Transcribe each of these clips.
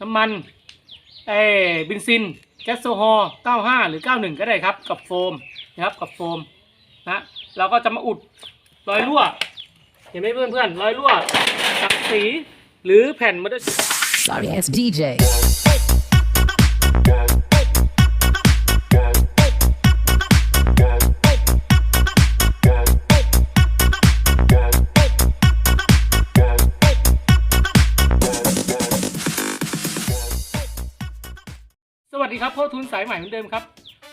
น้ำมันเอบินซินแก๊สโซฮอล์95 หรือ 91 ก็ได้ครับ กับโฟมนะครับกับโฟมนะเราก็จะมาอุดรอยรั่ว เห็นไหมเพื่อนเพื่อนๆรอยรั่วกับสีหรือแผ่นมอเตอร์ Sorry as DJ. ดีครับพ่อทุนสายใหม่เหมือนเดิมครับ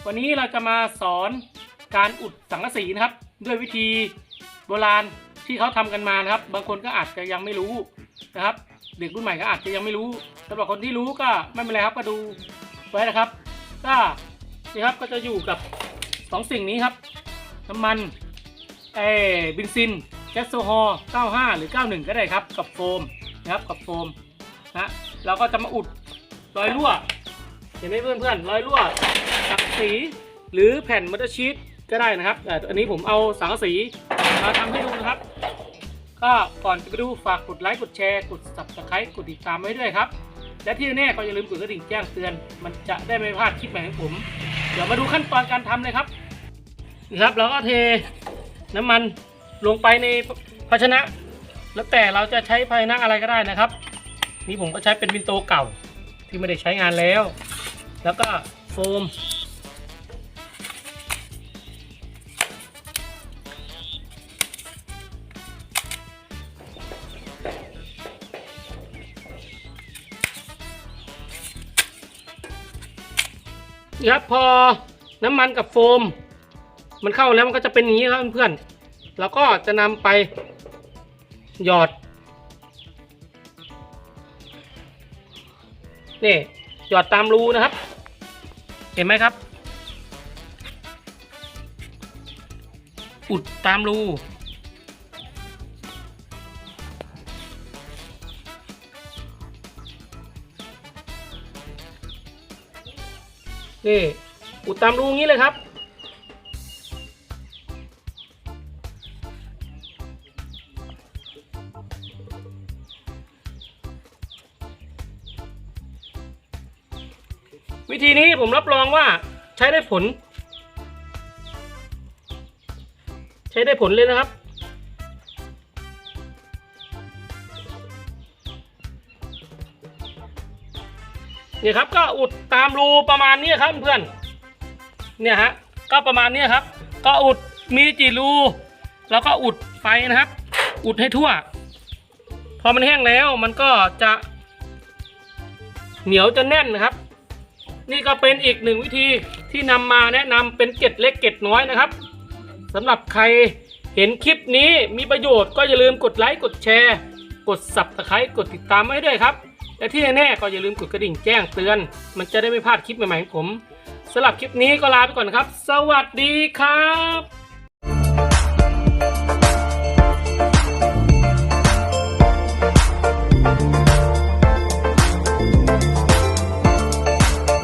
วันนี้เราจะมาสอนการอุดสังกะสีนะครับ ด้วยวิธีโบราณที่เขาทำกันมานะครับ บางคนก็อาจจะยังไม่รู้นะครับ เด็กรุ่นใหม่ก็อาจจะยังไม่รู้สำหรับคนที่รู้ก็ไม่เป็นไรครับก็ดูไว้นะครับ ก็นี่ครับก็จะอยู่กับสองสิ่งนี้ครับ น้ำมันเออเบนซินแก๊สโซฮอล์95 หรือ 91 ก็ได้ครับ กับโฟมนะครับกับโฟมนะเราก็จะมาอุดรอยรั่ว เห็นไหมเพื่อนเพื่อนๆรอยรั่วกับสีหรือแผ่นมอเตอร์ชีตก็ได้นะครับแต่อันนี้ผมเอาสังกะสีมาทำให้ดูนะครับ ก็ก่อนจะไปดูฝากกดไลค์กดแชร์กด subscribe กดติดตามไว้ด้วยครับ และที่แน่ก็อย่าลืมกดกระดิ่งแจ้งเตือน มันจะได้ไม่พลาดคลิปใหม่ของผม เดี๋ยวมาดูขั้นตอนการทำเลยครับนี่ครับเราก็เทน้ำมันลงไปในภาชนะ แล้วแต่เราจะใช้ภาชนะอะไรก็ได้นะครับ นี่ผมก็ใช้เป็นวินโตเก่าที่ไม่ได้ใช้งานแล้ว แล้วก็โฟม นี่ครับพอน้ำมันกับโฟม มันเข้าแล้วมันก็จะเป็นอย่างนี้ครับเพื่อนๆแล้วก็จะนำไปหยอดนี่หยอดตามรูนะครับ เห็นไหมครับ อุดตามรู นี่ อุดตามรูงนี้เลยครับ วิธีนี้ผมรับรองว่าใช้ได้ผล ใช้ได้ผลเลยนะครับเนี่ยครับก็อุดตามรูประมาณนี้ครับเพื่อนเนี่ยฮะก็ประมาณนี้ครับ ก็อุดมีกี่รูแล้วก็อุดไปนะครับ อุดให้ทั่ว พอมันแห้งแล้วมันก็จะเหนียวจะแน่นนะครับ นี่ก็เป็นอีกหนึ่งวิธีที่นำมาแนะนำเป็นเกล็ดเล็กเกล็ดน้อยนะครับสำหรับใครเห็นคลิปนี้มีประโยชน์ก็อย่าลืมกดไลค์กดแชร์ กดสับตะไคร้กดติดตามไว้ด้วยครับและที่แน่ๆก็อย่าลืมกดกระดิ่งแจ้งเตือน มันจะได้ไม่พลาดคลิปใหม่ๆของผมสำหรับคลิปนี้ก็ลาไปก่อนครับ สวัสดีครับ